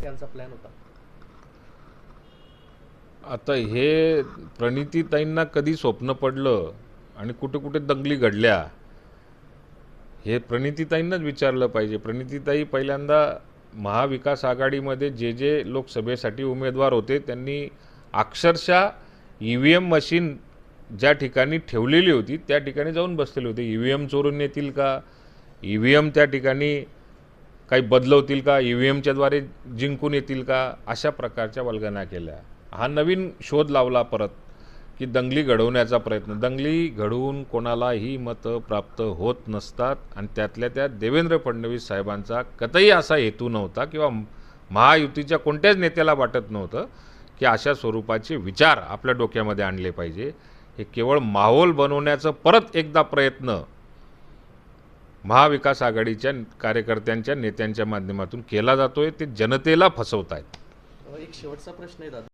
त्यांचा प्लॅन होता. आता हे प्रणितीताईंना कधी स्वप्न पडलं आणि कुठे कुठे दंगली घडल्या हे प्रणितीताईंनाच विचारलं पाहिजे. प्रणितीताई पहिल्यांदा महाविकास आघाडीमध्ये जे जे लोकसभेसाठी उमेदवार होते त्यांनी अक्षरशः ई व्ही एम मशीन ज्या ठिकाणी ठेवलेली होती त्या ठिकाणी जाऊन बसलेले होते. ई व्ही एम चोरून येतील का? ई व्ही एम त्या ठिकाणी काही बदलवतील का? ई व्ही एमच्याद्वारे जिंकून येतील का? अशा प्रकारच्या वल्गना केल्या. हा नवीन शोध लावला परत की दंगली घडवण्याचा प्रयत्न. दंगली घडवून कोणालाही मतं प्राप्त होत नसतात आणि त्यातल्या त्यात देवेंद्र फडणवीस साहेबांचा कतही असा हेतू नव्हता किंवा महायुतीच्या कोणत्याच नेत्याला वाटत नव्हतं की अशा स्वरूपाचे विचार आपल्या डोक्यामध्ये आणले पाहिजे. हे केवळ माहोल बनवण्याचं परत एकदा प्रयत्न महाविकास आघाडीच्या कार्यकर्त्यांच्या नेत्यांच्या माध्यमातून केला जातोय ते जनतेला फसवत आहेत एक शेवटचा प्रश्न आहे दादा.